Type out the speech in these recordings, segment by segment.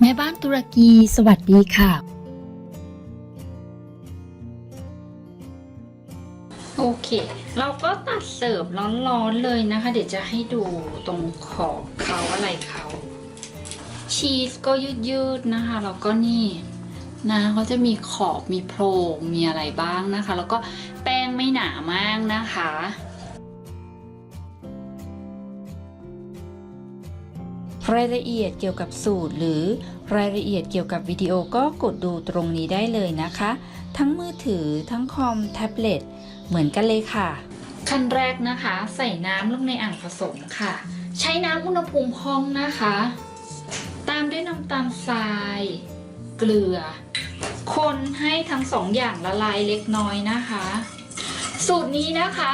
แม่บ้านตุรกีสวัสดีค่ะ โอเค เราก็ตัดเสิร์ฟร้อนๆเลยนะคะ เดี๋ยวจะให้ดูตรงขอบเขาอะไรเขาชีสก็ยืดๆนะคะแล้วก็นี่นะเขาจะมีขอบมีโพรงมีอะไรบ้างนะคะ แล้วก็แป้งไม่หนามากนะคะรายละเอียดเกี่ยวกับสูตรหรือ รายละเอียดเกี่ยวกับวิดีโอก็กดดูตรงนี้ได้เลยนะคะ ทั้งมือถือทั้งคอมแท็บเล็ตเหมือนกันเลยค่ะ ขั้นแรกนะคะ ใส่น้ำลงในอ่างผสมค่ะ ใช้น้ำอุณหภูมิห้องนะคะ ตามด้วยน้ำตาลทราย เกลือ คนให้ทั้งสองอย่างละลายเล็กน้อยนะคะ สูตรนี้นะคะ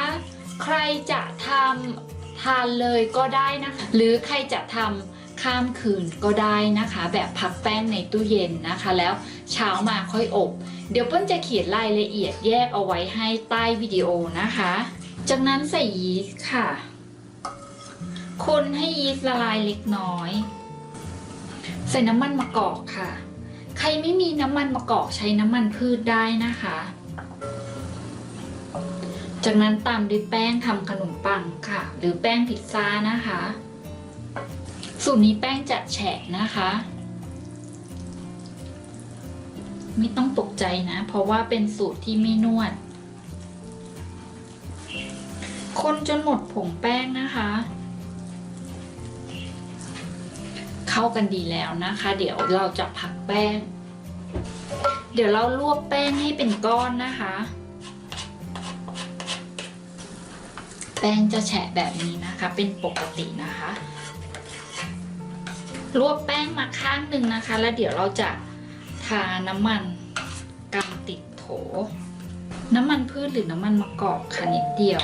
ใครจะทำทานเลยก็ได้นะคะ หรือใครจะทำ ข้ามคืนก็ได้นะคะ แบบพักแป้งในตู้เย็นนะคะ แล้วเช้ามาค่อยอบ เดี๋ยวเปิ้ลจะเขียนรายละเอียดแยกเอาไว้ให้ใต้วิดีโอนะคะ จากนั้นใส่ยีสต์ค่ะ คนให้ยีสต์ละลายเล็กน้อย ใส่น้ำมันมะกอกค่ะ ใครไม่มีน้ำมันมะกอกใช้น้ำมันพืชได้นะคะ จากนั้นตามด้วยแป้งทำขนมปังค่ะ หรือแป้งพิซซ่านะคะ สูตรนี้แป้งจะแฉะนะคะ ไม่ต้องตกใจนะ เพราะว่าเป็นสูตรที่ไม่นวด คนจนหมดผงแป้งนะคะ เข้ากันดีแล้วนะคะ เดี๋ยวเราจะพักแป้ง เดี๋ยวเราลวกแป้งให้เป็นก้อนนะคะ แป้งจะแฉะแบบนี้นะคะ เป็นปกตินะคะ ลวกแป้งมาข้างหนึ่งนะคะ แล้วเดี๋ยวเราจะทาน้ำมันกำติดโถ น้ำมันพืชหรือน้ำมันมะกอกค่ะนิดเดียว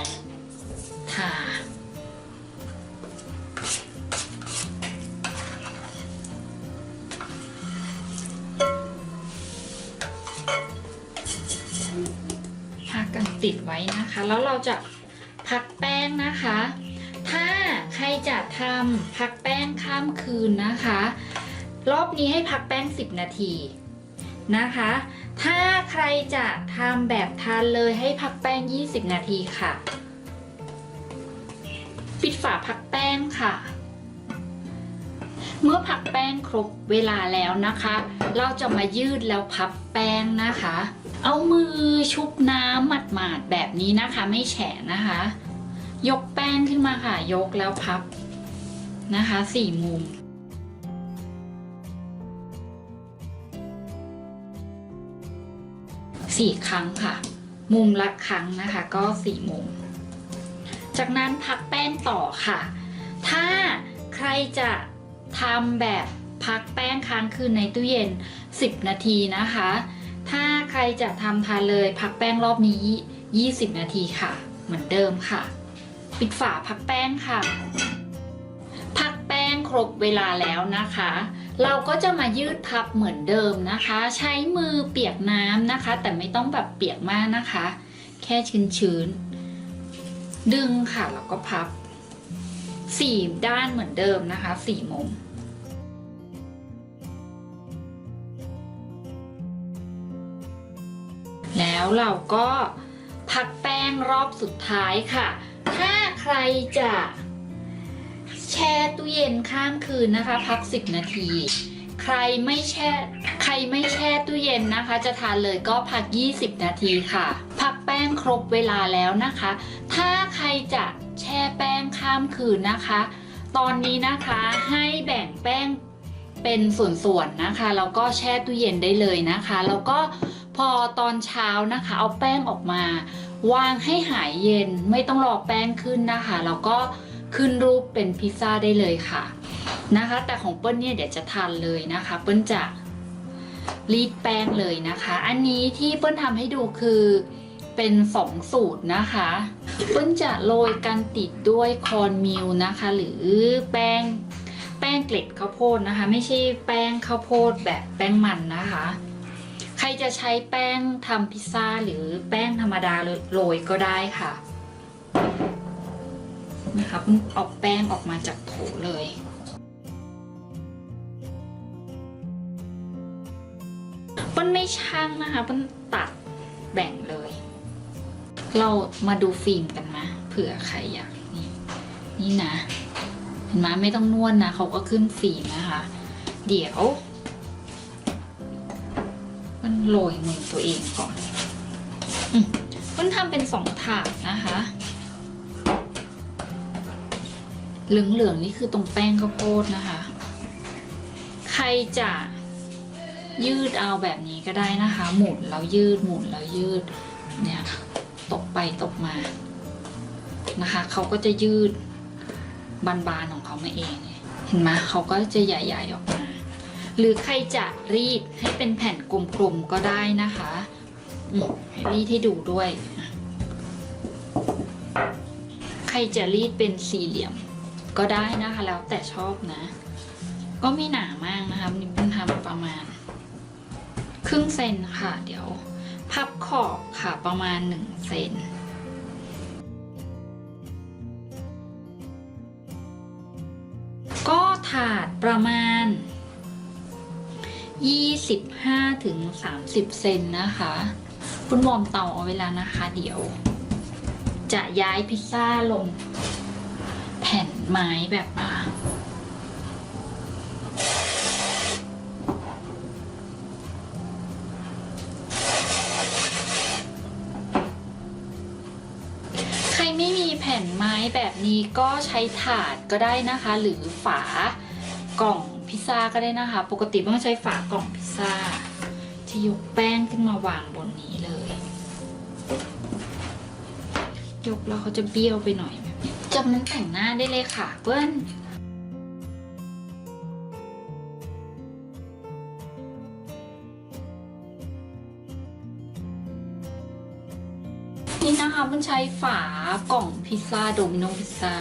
ทาพากันติดไว้นะคะ แล้วเราจะพักแป้งนะคะ ใครจะทำพักแป้งข้ามคืนนะคะ รอบนี้ให้พักแป้ง 10 นาทีนะคะ ถ้าใครจะทำแบบทานเลยให้พักแป้ง 20 นาทีค่ะ ปิดฝาพักแป้งค่ะ เมื่อพักแป้งครบเวลาแล้วนะคะ เราจะมายืดแล้วพับแป้งนะคะ เอามือชุบน้ำหมาดๆแบบนี้นะคะ ไม่แฉะนะคะ ยกแป้งขึ้นมาค่ะ ยกแล้วพับนะคะสี่มุม สี่ครั้งค่ะ มุมละครั้งนะคะก็สี่มุม จากนั้นพักแป้งต่อค่ะ ถ้าใครจะทำแบบพักแป้งค้างคืนในตู้เย็น 10 นาทีนะคะ ถ้าใครจะทำทานเลยพักแป้งรอบนี้ 20 นาทีค่ะ เหมือนเดิมค่ะ ปิดฝาพักแป้งค่ะ พักแป้งครบเวลาแล้วนะคะ เราก็จะมายืดพับเหมือนเดิมนะคะ ใช้มือเปียกน้ำนะคะ แต่ไม่ต้องแบบเปียกมากนะคะ แค่ชื้นๆ ดึงค่ะแล้วก็พับสี่ด้านเหมือนเดิมนะคะสี่มุมแล้วเราก็พักแป้งรอบสุดท้ายค่ะ ใครจะแช่ตู้เย็นข้ามคืนนะคะ พัก 10 นาที ใครไม่แช่ใครไม่แช่ตู้เย็นนะคะ จะทานเลยก็พัก 20 นาทีค่ะ พักแป้งครบเวลาแล้วนะคะ ถ้าใครจะแช่แป้งข้ามคืนนะคะ ตอนนี้นะคะให้แบ่งแป้งเป็นส่วนๆนะคะแล้วก็แช่ตู้เย็นได้เลยนะคะ แล้วก็พอตอนเช้านะคะ เอาแป้งออกมา วางให้หายเย็นไม่ต้องรอแป้งขึ้นนะคะ แล้วก็ขึ้นรูปเป็นพิซซ่าได้เลยค่ะนะคะ แต่ของเปิ้ลเนี่ยเดี๋ยวจะทานเลยนะคะ เปิ้ลจะรีดแป้งเลยนะคะ อันนี้ที่เปิ้ลทำให้ดูคือเป็นสองสูตรนะคะ เปิ้ลจะโรยกันติดด้วยคอนมิลนะคะ หรือแป้งแป้งเกล็ดข้าวโพดนะคะ ไม่ใช่แป้งข้าวโพดแบบแป้งมันนะคะ จะใช้แป้งทำพิซซ่าหรือแป้งธรรมดาโรยก็ได้ค่ะนะคะเพิ่งเอาแป้งออกมาจากโถเลยปิ้ลไม่ช่างนะคะปิ้ลตัดแบ่งเลย เรามาดูฟิล์มกันมาเผื่อใครอยากนี่นี่นะเห็นไหมไม่ต้องนวดนะเขาก็ขึ้นฟิล์มนะคะ เดี๋ยว โรยมือตัวเองก่อนอืมมันทำเป็นสองถาดนะคะ เหลืองๆนี่คือตรงแป้งข้าวโพดนะคะ ใครจะยืดเอาแบบนี้ก็ได้นะคะ หมุนแล้วยืดหมุนแล้วยืดเนี่ยตกไปตกมานะคะเขาก็จะยืดบานๆของเขามาเอง เห็นไหมเขาก็จะใหญ่ๆออกมา หรือใครจะรีดให้เป็นแผ่นกลมๆก็ได้นะคะให้รีดให้ดูด้วย ใครจะรีดเป็นสี่เหลี่ยมก็ได้นะคะ แล้วแต่ชอบนะ ก็ไม่หนามากนะคะนี่เพิ่งทำประมาณ ครึ่งเซนค่ะ เดี๋ยว พับขอบค่ะประมาณหนึ่งเซนก็ถาดประมาณ 25ถึง30 เซนนะคะ คุณวอมเตาเอาเวแลานะคะ เดี๋ยว จะย้ายพิซซ่าลง แผ่นไม้แบบมาใครไม่มีแผ่นไม้แบบนี้ก็ใช้ถาดก็ได้นะคะ หรือฝา กล่องพิซซ่าก็ได้นะคะ ปกติต้องใช้ฝากล่องพิซซ่าที่ยกแป้งขึ้นมาวางบนนี้เลย ยกแล้วเขาจะเบี้ยวไปหน่อยแบบนี้จากนั้นแต่งหน้าได้เลยค่ะเปิ้ลนี่นะคะมันใช้ฝากล่องพิซซ่าโดมิโนพิซซ่า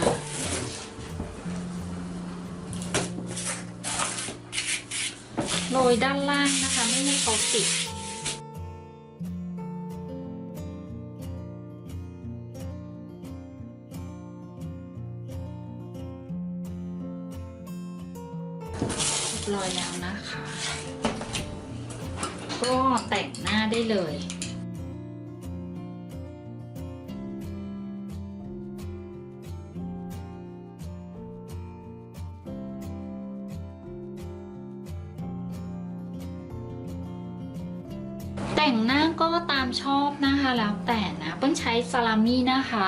โรยด้านล่างนะคะ ไม่ให้เขาติดเรียบร้อยแล้วนะคะ ก็แต่งหน้าได้เลย แต่งหน้าก็ตามชอบนะคะแล้วแต่นะเปิ้ลใช้ซาลามี่นะคะ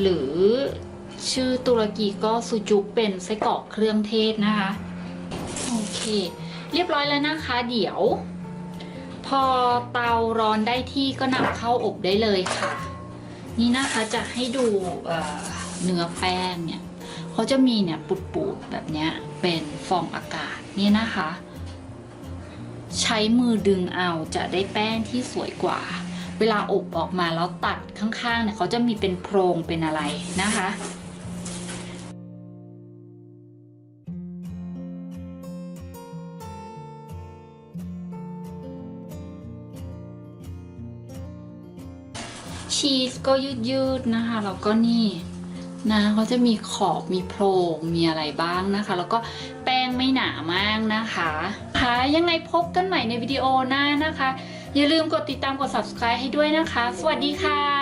หรือชื่อตุรกีก็ซูจุกเป็นไส้กรอกเครื่องเทศนะคะ โอเค เรียบร้อยแล้วนะคะ เดี๋ยว พอเตาร้อนได้ที่ก็นำเข้าอบได้เลยค่ะ นี่นะคะจะให้ดูเนื้อแป้งเนี่ยเขาจะมีเนี่ยปูดๆแบบเนี้ยเป็นฟองอากาศนี่นะคะ ใช้มือดึงเอาจะได้แป้งที่สวยกว่า เวลาอบออกมาแล้วตัดข้างๆเนี่ยเขาจะมีเป็นโพรงเป็นอะไรนะคะชีสก็ยืดๆนะคะแล้วก็นี่นะเขาจะมีขอบมีโพรงมีอะไรบ้างนะคะ แล้วก็แป้งไม่หนามากนะคะะคะ ยังไงพบกันใหม่ในวิดีโอหน้านะคะ อย่าลืมกดติดตามกด subscribe ให้ด้วยนะคะ สวัสดีค่ะ